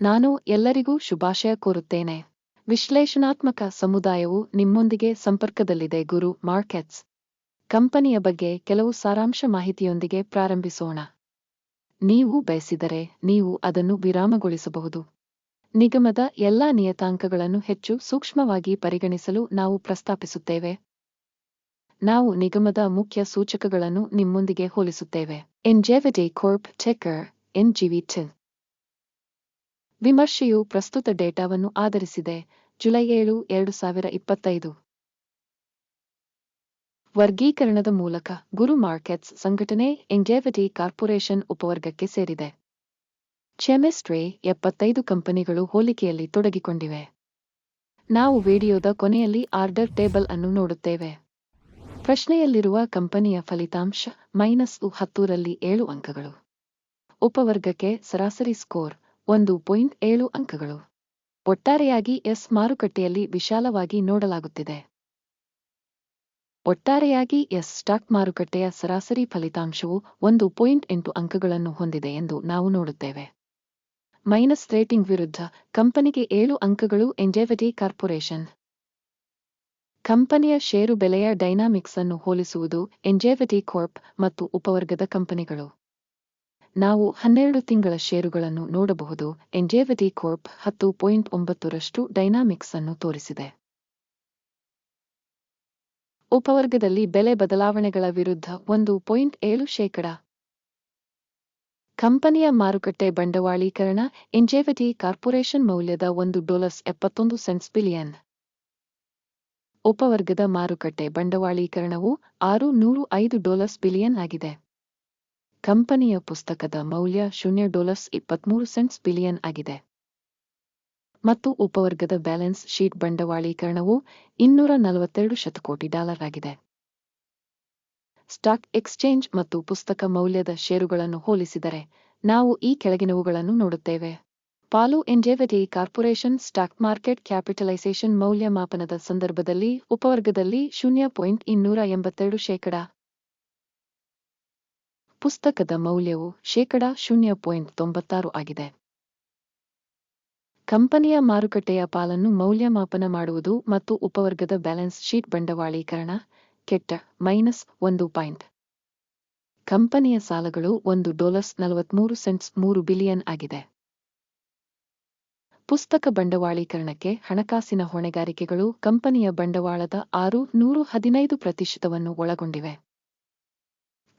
ನಾನು ಎಲ್ಲರಿಗೂ ಶುಭಾಶಯ ಕೋರುತ್ತೇನೆ. ವಿಶ್ಲೇಷಣಾತ್ಮಕ ಸಮುದಾಯವು ನಿಮ್ಮೊಂದಿಗೆ ಸಂಪರ್ಕದಲ್ಲಿದೆ, ಗುರು ಮಾರ್ಕೆಟ್ಸ್. ಕಂಪನಿಯ ಬಗ್ಗೆ ಕೆಲವು ಸಾರಾಂಶ ಮಾಹಿತಿಯೊಂದಿಗೆ ಪ್ರಾರಂಭಿಸೋಣ. ನೀವು ಬಯಸಿದರೆ ನೀವು ಅದನ್ನು ವಿರಾಮಗೊಳಿಸಬಹುದು. ನಿಗಮದ ಎಲ್ಲಾ ನಿಯತಾಂಕಗಳನ್ನು ಹೆಚ್ಚು ಸೂಕ್ಷ್ಮವಾಗಿ ಪರಿಗಣಿಸಲು ನಾವು ಪ್ರಸ್ತಾಪಿಸುತ್ತೇವೆ. ನಾವು ನಿಗಮದ ಮುಖ್ಯ ಸೂಚಕಗಳನ್ನು ನಿಮ್ಮೊಂದಿಗೆ ಹೋಲಿಸುತ್ತೇವೆ. ಎಂಜೆವಿಟಿ ಕೋರ್ಪ್ ಟೆಕರ್ ಎನ್ಜಿವಿಟಿ ವಿಮರ್ಶೆಯು ಪ್ರಸ್ತುತ ಡೇಟಾವನ್ನು ಆಧರಿಸಿದೆ. ಜುಲೈ ಏಳು, ಎರಡು ಸಾವಿರ ಇಪ್ಪತ್ತೈದು. ವರ್ಗೀಕರಣದ ಮೂಲಕ ಗುರು ಮಾರ್ಕೆಟ್ಸ್ ಸಂಘಟನೆ ಎಂಜೆವಿಟಿ ಕಾರ್ಪೊರೇಷನ್ ಉಪವರ್ಗಕ್ಕೆ ಸೇರಿದೆ. ಚೆಮಿಸ್ಟ್ರಿ ಎಪ್ಪತ್ತೈದು ಕಂಪನಿಗಳು ಹೋಲಿಕೆಯಲ್ಲಿ ತೊಡಗಿಕೊಂಡಿವೆ. ನಾವು ವಿಡಿಯೋದ ಕೊನೆಯಲ್ಲಿ ಆರ್ಡರ್ ಟೇಬಲ್ ಅನ್ನು ನೋಡುತ್ತೇವೆ. ಪ್ರಶ್ನೆಯಲ್ಲಿರುವ ಕಂಪನಿಯ ಫಲಿತಾಂಶ ಮೈನಸ್ ಹತ್ತೂರಲ್ಲಿ ಏಳು ಅಂಕಗಳು. ಉಪವರ್ಗಕ್ಕೆ ಸರಾಸರಿ ಸ್ಕೋರ್ ಒಂದು ಪಾಯಿಂಟ್ ಏಳು ಅಂಕಗಳು. ಒಟ್ಟಾರೆಯಾಗಿ ಎಸ್ ಮಾರುಕಟ್ಟೆಯಲ್ಲಿ ವಿಶಾಲವಾಗಿ ನೋಡಲಾಗುತ್ತಿದೆ. ಒಟ್ಟಾರೆಯಾಗಿ ಎಸ್ ಸ್ಟಾಕ್ ಮಾರುಕಟ್ಟೆಯ ಸರಾಸರಿ ಫಲಿತಾಂಶವು ಒಂದು ಪಾಯಿಂಟ್ ಎಂಟು ಅಂಕಗಳನ್ನು ಹೊಂದಿದೆ ಎಂದು ನಾವು ನೋಡುತ್ತೇವೆ. ಮೈನಸ್ ರೇಟಿಂಗ್ ವಿರುದ್ಧ ಕಂಪನಿಗೆ ಏಳು ಅಂಕಗಳು ಎಂಜೆವಿಟಿ ಕಾರ್ಪೊರೇಷನ್. ಕಂಪನಿಯ ಷೇರು ಬೆಲೆಯ ಡೈನಾಮಿಕ್ಸ್ ಅನ್ನು ಹೋಲಿಸುವುದು ಎಂಜೆವಿಟಿ ಕಾರ್ಪ್ ಮತ್ತು ಉಪವರ್ಗದ ಕಂಪನಿಗಳು. ನಾವು ಹನ್ನೆರಡು ತಿಂಗಳ ಷೇರುಗಳನ್ನು ನೋಡಬಹುದು. ಎಂಜೆವಿಟಿ ಕೋರ್ಪ್ ಹತ್ತು ಪಾಯಿಂಟ್ ಒಂಬತ್ತರಷ್ಟು ಡೈನಾಮಿಕ್ಸ್ ಅನ್ನು ತೋರಿಸಿದೆ. ಉಪವರ್ಗದಲ್ಲಿ ಬೆಲೆ ಬದಲಾವಣೆಗಳ ವಿರುದ್ಧ ಒಂದು ಪಾಯಿಂಟ್ ಏಳು ಶೇಕಡ. ಕಂಪನಿಯ ಮಾರುಕಟ್ಟೆ ಬಂಡವಾಳೀಕರಣ ಎಂಜೇವಟಿ ಕಾರ್ಪೊರೇಷನ್ ಮೌಲ್ಯದ ಒಂದು ಡಾಲರ್ಸ್ ಎಪ್ಪತ್ತೊಂದು ಸೆಂಟ್ಸ್ ಬಿಲಿಯನ್. ಉಪವರ್ಗದ ಮಾರುಕಟ್ಟೆ ಬಂಡವಾಳೀಕರಣವು ಆರು ನೂರು ಐದು ಡಾಲರ್ಸ್ ಬಿಲಿಯನ್ ಆಗಿದೆ. ಕಂಪನಿಯ ಪುಸ್ತಕದ ಮೌಲ್ಯ ಶೂನ್ಯ ಡಾಲರ್ಸ್ ಇಪ್ಪತ್ಮೂರು ಸೆಂಟ್ಸ್ ಬಿಲಿಯನ್ ಆಗಿದೆ. ಮತ್ತು ಉಪವರ್ಗದ ಬ್ಯಾಲೆನ್ಸ್ ಶೀಟ್ ಬಂಡವಾಳೀಕರಣವು ಇನ್ನೂರ ನಲವತ್ತೆರಡು ಶತಕೋಟಿ ಡಾಲರ್ ಆಗಿದೆ. ಸ್ಟಾಕ್ ಎಕ್ಸ್ಚೇಂಜ್ ಮತ್ತು ಪುಸ್ತಕ ಮೌಲ್ಯದ ಷೇರುಗಳನ್ನು ಹೋಲಿಸಿದರೆ ನಾವು ಈ ಕೆಳಗಿನವುಗಳನ್ನು ನೋಡುತ್ತೇವೆ. ಪಾಲು MJVT corporation stock market capitalisation ಮೌಲ್ಯಮಾಪನದ ಸಂದರ್ಭದಲ್ಲಿ ಉಪವರ್ಗದಲ್ಲಿ ಶೂನ್ಯ ಪಾಯಿಂಟ್ ಇನ್ನೂರ ಎಂಬತ್ತೆರಡು ಶೇಕಡ. ಪುಸ್ತಕದ ಮೌಲ್ಯವು ಶೇಕಡ ಶೂನ್ಯ ಪಾಯಿಂಟ್ ತೊಂಬತ್ತಾರು ಆಗಿದೆ. ಕಂಪನಿಯ ಮಾರುಕಟ್ಟೆಯ ಪಾಲನ್ನು ಮೌಲ್ಯಮಾಪನ ಮಾಡುವುದು ಮತ್ತು ಉಪವರ್ಗದ ಬ್ಯಾಲೆನ್ಸ್ ಶೀಟ್ ಬಂಡವಾಳೀಕರಣ ಕೆಟ್ಟ, ಮೈನಸ್ ಒಂದು ಪಾಯಿಂಟ್. ಕಂಪನಿಯ ಸಾಲಗಳು ಒಂದು ಡಾಲರ್ಸ್ ನಲವತ್ಮೂರು ಸೆಂಟ್ಸ್ ಮೂರು ಬಿಲಿಯನ್ ಆಗಿದೆ. ಪುಸ್ತಕ ಬಂಡವಾಳೀಕರಣಕ್ಕೆ ಹಣಕಾಸಿನ ಹೊಣೆಗಾರಿಕೆಗಳು ಕಂಪನಿಯ ಬಂಡವಾಳದ ಆರು ನೂರು ಹದಿನೈದು ಪ್ರತಿಶತವನ್ನು ಒಳಗೊಂಡಿವೆ.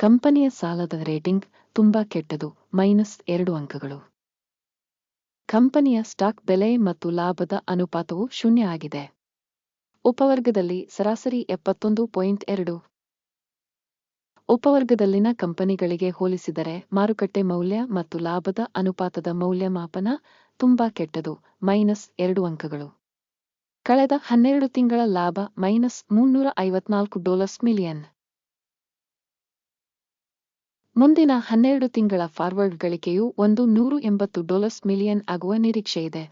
ಕಂಪನಿಯ ಸಾಲದ ರೇಟಿಂಗ್ ತುಂಬಾ ಕೆಟ್ಟದು, ಮೈನಸ್ ಎರಡು ಅಂಕಗಳು. ಕಂಪನಿಯ ಸ್ಟಾಕ್ ಬೆಲೆ ಮತ್ತು ಲಾಭದ ಅನುಪಾತವು ಶೂನ್ಯ ಆಗಿದೆ. ಉಪವರ್ಗದಲ್ಲಿ ಸರಾಸರಿ ಎಪ್ಪತ್ತೊಂದು ಪಾಯಿಂಟ್ ಎರಡು. ಉಪವರ್ಗದಲ್ಲಿನ ಕಂಪನಿಗಳಿಗೆ ಹೋಲಿಸಿದರೆ ಮಾರುಕಟ್ಟೆ ಮೌಲ್ಯ ಮತ್ತು ಲಾಭದ ಅನುಪಾತದ ಮೌಲ್ಯಮಾಪನ ತುಂಬಾ ಕೆಟ್ಟದು, ಮೈನಸ್ ಎರಡು ಅಂಕಗಳು. ಕಳೆದ ಹನ್ನೆರಡು ತಿಂಗಳ ಲಾಭ ಮೈನಸ್ ಮುನ್ನೂರ ಐವತ್ನಾಲ್ಕು ಡಾಲರ್ಸ್ ಮಿಲಿಯನ್. ಮುಂದಿನ ಹನ್ನೆರಡು ತಿಂಗಳ ಫಾರ್ವರ್ಡ್ ಗಳಿಕೆಯು ಒಂದು ನೂರು ಎಂಬತ್ತು ಡಾಲರ್ಸ್ ಮಿಲಿಯನ್ ಆಗುವ ನಿರೀಕ್ಷೆಯಿದೆ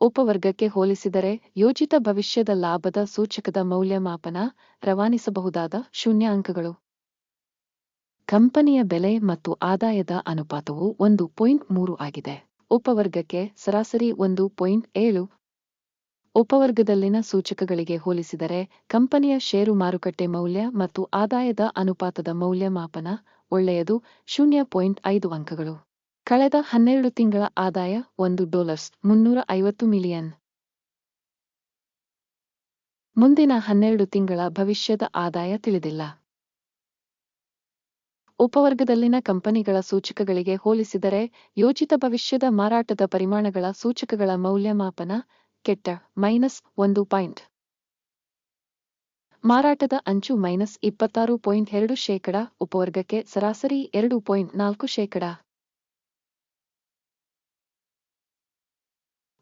ಉಪವರ್ಗಕ್ಕೆ ಹೋಲಿಸಿದರೆ ಯೋಜಿತ ಭವಿಷ್ಯದ ಲಾಭದ ಸೂಚಕದ ಮೌಲ್ಯಮಾಪನ ರವಾನಿಸಬಹುದಾದ ಶೂನ್ಯ ಅಂಕಗಳು ಕಂಪನಿಯ ಬೆಲೆ ಮತ್ತು ಆದಾಯದ ಅನುಪಾತವು ಒಂದು ಪಾಯಿಂಟ್ ಮೂರು ಆಗಿದೆ. ಉಪವರ್ಗಕ್ಕೆ ಸರಾಸರಿ ಒಂದು ಪಾಯಿಂಟ್ ಏಳು ಉಪವರ್ಗದಲ್ಲಿನ ಸೂಚಕಗಳಿಗೆ ಹೋಲಿಸಿದರೆ, ಕಂಪನಿಯ ಷೇರು ಮಾರುಕಟ್ಟೆ ಮೌಲ್ಯ ಮತ್ತು ಆದಾಯದ ಅನುಪಾತದ ಮೌಲ್ಯಮಾಪನ ಒಳ್ಳೆಯದು. ಶೂನ್ಯ ಪಾಯಿಂಟ್ ಐದು ಅಂಕಗಳು. ಕಳೆದ ಹನ್ನೆರಡು ತಿಂಗಳ ಆದಾಯ ಒಂದು ಡಾಲರ್ಸ್ ಮುನ್ನೂರ ಐವತ್ತು ಮಿಲಿಯನ್. ಮುಂದಿನ ಹನ್ನೆರಡು ತಿಂಗಳ ಭವಿಷ್ಯದ ಆದಾಯ ತಿಳಿದಿಲ್ಲ. ಉಪವರ್ಗದಲ್ಲಿನ ಕಂಪನಿಗಳ ಸೂಚಕಗಳಿಗೆ ಹೋಲಿಸಿದರೆ, ಯೋಜಿತ ಭವಿಷ್ಯದ ಮಾರಾಟದ ಪರಿಮಾಣಗಳ ಸೂಚಕಗಳ ಮೌಲ್ಯಮಾಪನ ಕೆಟ್ಟ ಮೈನಸ್ ಒಂದು ಪಾಯಿಂಟ್ ಮಾರಾಟದ ಅಂಚು ಮೈನಸ್ ಇಪ್ಪತ್ತಾರು ಪಾಯಿಂಟ್ ಎರಡು ಶೇಕಡ, ಉಪವರ್ಗಕ್ಕೆ ಸರಾಸರಿ ಎರಡು ಪಾಯಿಂಟ್ ನಾಲ್ಕು ಶೇಕಡ.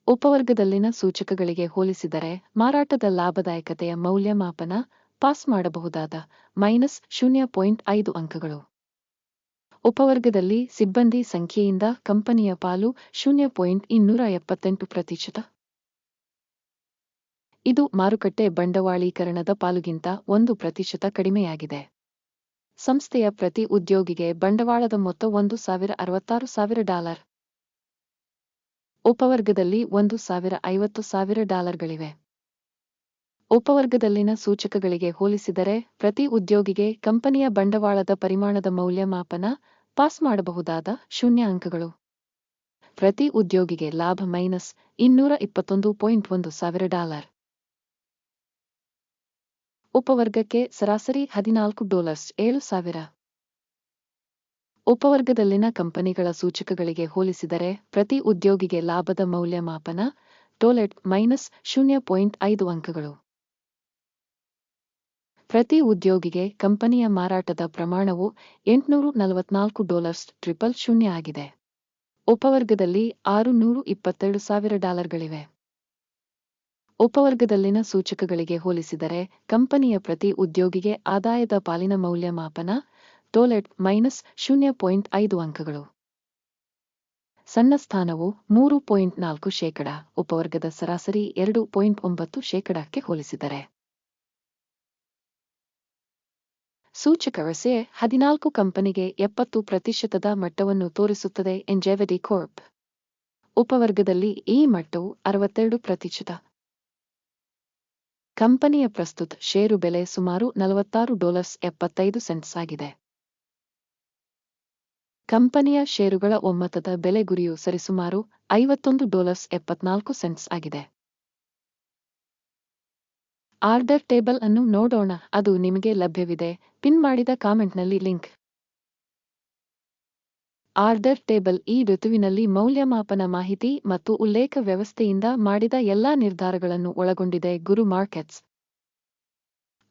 ಉಪವರ್ಗದಲ್ಲಿನ ಸೂಚಕಗಳಿಗೆ ಹೋಲಿಸಿದರೆ, ಮಾರಾಟದ ಲಾಭದಾಯಕತೆಯ ಮೌಲ್ಯಮಾಪನ ಪಾಸ್ ಮಾಡಬಹುದಾದ ಮೈನಸ್ ಶೂನ್ಯ ಪಾಯಿಂಟ್ ಐದು ಅಂಕಗಳು. ಉಪವರ್ಗದಲ್ಲಿ ಸಿಬ್ಬಂದಿ ಸಂಖ್ಯೆಯಿಂದ ಕಂಪನಿಯ ಪಾಲು ಶೂನ್ಯ ಪಾಯಿಂಟ್ ಇನ್ನೂರ ಎಪ್ಪತ್ತೆಂಟು ಪ್ರತಿಶತ. ಇದು ಮಾರುಕಟ್ಟೆ ಬಂಡವಾಳೀಕರಣದ ಪಾಲುಗಿಂತ ಒಂದು ಪ್ರತಿಶತ ಕಡಿಮೆಯಾಗಿದೆ. ಸಂಸ್ಥೆಯ ಪ್ರತಿ ಉದ್ಯೋಗಿಗೆ ಬಂಡವಾಳದ ಮೊತ್ತ ಒಂದು ಸಾವಿರ ಅರವತ್ತಾರು ಸಾವಿರ ಡಾಲರ್. ಉಪವರ್ಗದಲ್ಲಿ ಒಂದು ಸಾವಿರ ಐವತ್ತು ಸಾವಿರ ಡಾಲರ್ಗಳಿವೆ. ಉಪವರ್ಗದಲ್ಲಿನ ಸೂಚಕಗಳಿಗೆ ಹೋಲಿಸಿದರೆ ಪ್ರತಿ ಉದ್ಯೋಗಿಗೆ ಕಂಪನಿಯ ಬಂಡವಾಳದ ಪರಿಮಾಣದ ಮೌಲ್ಯಮಾಪನ ಪಾಸ್ ಮಾಡಬಹುದಾದ ಶೂನ್ಯ ಅಂಕಗಳು ಪ್ರತಿ ಉದ್ಯೋಗಿಗೆ ಲಾಭ ಮೈನಸ್ ಇನ್ನೂರ ಇಪ್ಪತ್ತೊಂದು ಪಾಯಿಂಟ್ ಒಂದು ಸಾವಿರ ಡಾಲರ್. ಉಪವರ್ಗಕ್ಕೆ ಸರಾಸರಿ ಹದಿನಾಲ್ಕು ಡಾಲರ್ಸ್ ಏಳು ಸಾವಿರ. ಉಪವರ್ಗದಲ್ಲಿನ ಕಂಪನಿಗಳ ಸೂಚಕಗಳಿಗೆ ಹೋಲಿಸಿದರೆ ಪ್ರತಿ ಉದ್ಯೋಗಿಗೆ ಲಾಭದ ಮೌಲ್ಯಮಾಪನ ಟೋಲೆಟ್ ಮೈನಸ್ ಶೂನ್ಯ ಪಾಯಿಂಟ್ ಐದು ಅಂಕಗಳು. ಪ್ರತಿ ಉದ್ಯೋಗಿಗೆ ಕಂಪನಿಯ ಮಾರಾಟದ ಪ್ರಮಾಣವು ಎಂಟುನೂರು ನಲವತ್ನಾಲ್ಕು ಡಾಲರ್ಸ್ ಟ್ರಿಪಲ್ ಶೂನ್ಯ ಆಗಿದೆ. ಉಪವರ್ಗದಲ್ಲಿ ಆರು ನೂರು ಇಪ್ಪತ್ತೆರಡು ಸಾವಿರ ಡಾಲರ್ಗಳಿವೆ. ಉಪವರ್ಗದಲ್ಲಿನ ಸೂಚಕಗಳಿಗೆ ಹೋಲಿಸಿದರೆ ಕಂಪನಿಯ ಪ್ರತಿ ಉದ್ಯೋಗಿಗೆ ಆದಾಯದ ಪಾಲಿನ ಮೌಲ್ಯಮಾಪನ ಟೋಲೆಟ್ ಮೈನಸ್ ಶೂನ್ಯ ಪಾಯಿಂಟ್ ಐದು ಅಂಕಗಳು. ಸಣ್ಣ ಸ್ಥಾನವು ಮೂರು ಪಾಯಿಂಟ್ ನಾಲ್ಕು ಶೇಕಡ, ಉಪವರ್ಗದ ಸರಾಸರಿ ಎರಡು ಪಾಯಿಂಟ್ ಒಂಬತ್ತು ಶೇಕಡಕ್ಕೆ ಹೋಲಿಸಿದರೆ. ಸೂಚಕ ವಸೆ ಹದಿನಾಲ್ಕು ಕಂಪನಿಗೆ ಎಪ್ಪತ್ತು ಪ್ರತಿಶತದ ಮಟ್ಟವನ್ನು ತೋರಿಸುತ್ತದೆ ಎಂಜೆವೆಡಿ ಕೋರ್ಪ್. ಉಪವರ್ಗದಲ್ಲಿ ಈ ಮಟ್ಟವು ಅರವತ್ತೆರಡು ಪ್ರತಿಶತ. ಕಂಪನಿಯ ಪ್ರಸ್ತುತ ಷೇರು ಬೆಲೆ ಸುಮಾರು ನಲವತ್ತಾರು ಡಾಲರ್ಸ್ ಎಪ್ಪತ್ತೈದು ಸೆಂಟ್ಸ್ ಆಗಿದೆ. ಕಂಪನಿಯ ಷೇರುಗಳ ಒಮ್ಮತದ ಬೆಲೆ ಗುರಿಯು ಸರಿಸುಮಾರು ಐವತ್ತೊಂದು ಡಾಲರ್ಸ್ ಎಪ್ಪತ್ನಾಲ್ಕು ಸೆಂಟ್ಸ್ ಆಗಿದೆ. ಆರ್ಡರ್ ಟೇಬಲ್ ಅನ್ನು ನೋಡೋಣ, ಅದು ನಿಮಗೆ ಲಭ್ಯವಿದೆ. ಪಿನ್ ಮಾಡಿದ ಕಾಮೆಂಟ್ನಲ್ಲಿ ಲಿಂಕ್. ಆರ್ಡರ್ ಟೇಬಲ್ ಈ ಋತುವಿನಲ್ಲಿ ಮೌಲ್ಯಮಾಪನ ಮಾಹಿತಿ ಮತ್ತು ಉಲ್ಲೇಖ ವ್ಯವಸ್ಥೆಯಿಂದ ಮಾಡಿದ ಎಲ್ಲಾ ನಿರ್ಧಾರಗಳನ್ನು ಒಳಗೊಂಡಿದೆ, ಗುರು ಮಾರ್ಕೆಟ್ಸ್.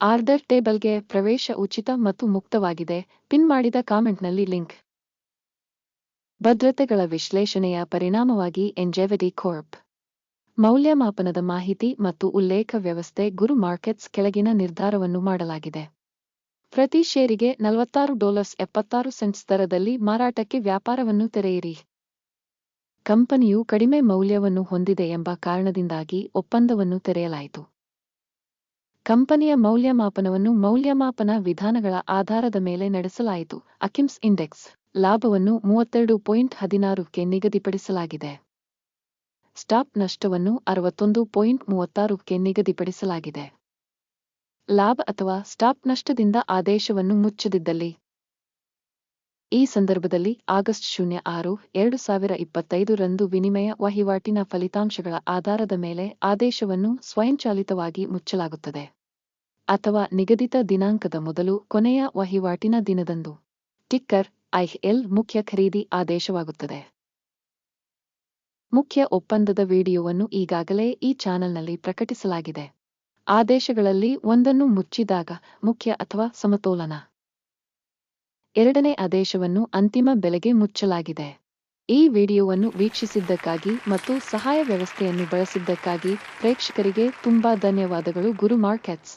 ಆರ್ಡರ್ ಟೇಬಲ್ಗೆ ಪ್ರವೇಶ ಉಚಿತ ಮತ್ತು ಮುಕ್ತವಾಗಿದೆ, ಪಿನ್ ಮಾಡಿದ ಕಾಮೆಂಟ್ನಲ್ಲಿ ಲಿಂಕ್. ಭದ್ರತೆಗಳ ವಿಶ್ಲೇಷಣೆಯ ಪರಿಣಾಮವಾಗಿ ಎಂಜೆವಿಡಿ ಕೋರ್ಪ್. ಮೌಲ್ಯಮಾಪನದ ಮಾಹಿತಿ ಮತ್ತು ಉಲ್ಲೇಖ ವ್ಯವಸ್ಥೆ, ಗುರು ಮಾರ್ಕೆಟ್ಸ್ ಕೆಳಗಿನ ನಿರ್ಧಾರವನ್ನು ಮಾಡಲಾಗಿದೆ. ಪ್ರತಿ ಷೇರಿಗೆ ನಲವತ್ತಾರು ಡಾಲರ್ಸ್ ಎಪ್ಪತ್ತಾರು ಸೆಂಟ್ಸ್ ದರದಲ್ಲಿ ಮಾರಾಟಕ್ಕೆ ವ್ಯಾಪಾರವನ್ನು ತೆರೆಯಿರಿ. ಕಂಪನಿಯು ಕಡಿಮೆ ಮೌಲ್ಯವನ್ನು ಹೊಂದಿದೆ ಎಂಬ ಕಾರಣದಿಂದಾಗಿ ಒಪ್ಪಂದವನ್ನು ತೆರೆಯಲಾಯಿತು. ಕಂಪನಿಯ ಮೌಲ್ಯಮಾಪನವನ್ನು ಮೌಲ್ಯಮಾಪನ ವಿಧಾನಗಳ ಆಧಾರದ ಮೇಲೆ ನಡೆಸಲಾಯಿತು. ಅಕಿಮ್ಸ್ ಇಂಡೆಕ್ಸ್ ಲಾಭವನ್ನು ಮೂವತ್ತೆರಡು ಪಾಯಿಂಟ್ ಹದಿನಾರಕ್ಕೆ ನಿಗದಿಪಡಿಸಲಾಗಿದೆ. ಸ್ಟಾಪ್ ನಷ್ಟವನ್ನು ಅರವತ್ತೊಂದು ಪಾಯಿಂಟ್ ಮೂವತ್ತಾರಕ್ಕೆ ನಿಗದಿಪಡಿಸಲಾಗಿದೆ. ಲಾಭ ಅಥವಾ ಸ್ಟಾಪ್ ನಷ್ಟದಿಂದ ಆದೇಶವನ್ನು ಮುಚ್ಚದಿದ್ದಲ್ಲಿ. ಈ ಸಂದರ್ಭದಲ್ಲಿ ಆಗಸ್ಟ್ ಶೂನ್ಯ ಆರು, ಎರಡು ಸಾವಿರ ಇಪ್ಪತ್ತೈದು ರಂದು ವಿನಿಮಯ ವಹಿವಾಟಿನ ಫಲಿತಾಂಶಗಳ ಆಧಾರದ ಮೇಲೆ ಆದೇಶವನ್ನು ಸ್ವಯಂಚಾಲಿತವಾಗಿ ಮುಚ್ಚಲಾಗುತ್ತದೆ. ಅಥವಾ ನಿಗದಿತ ದಿನಾಂಕದ ಮೊದಲು ಕೊನೆಯ ವಹಿವಾಟಿನ ದಿನದಂದು. ಟಿಕ್ಕರ್, ಐಎಲ್ ಮುಖ್ಯ ಖರೀದಿ ಆದೇಶವಾಗುತ್ತದೆ. ಮುಖ್ಯ ಒಪ್ಪಂದದ ವಿಡಿಯೋವನ್ನು ಈಗಾಗಲೇ ಈ ಚಾನೆಲ್ನಲ್ಲಿ ಪ್ರಕಟಿಸಲಾಗಿದೆ. ಆದೇಶಗಳಲ್ಲಿ ಒಂದನ್ನು ಮುಚ್ಚಿದಾಗ ಮುಖ್ಯ ಅಥವಾ ಸಮತೋಲನ. ಎರಡನೇ ಆದೇಶವನ್ನು ಅಂತಿಮ ಬೆಲೆಗೆ ಮುಚ್ಚಲಾಗಿದೆ. ಈ ವಿಡಿಯೋವನ್ನು ವೀಕ್ಷಿಸಿದ್ದಕ್ಕಾಗಿ ಮತ್ತು ಸಹಾಯ ವ್ಯವಸ್ಥೆಯನ್ನು ಬಳಸಿದ್ದಕ್ಕಾಗಿ ಪ್ರೇಕ್ಷಕರಿಗೆ ತುಂಬಾ ಧನ್ಯವಾದಗಳು ಗುರು ಮಾರ್ಕೆಟ್ಸ್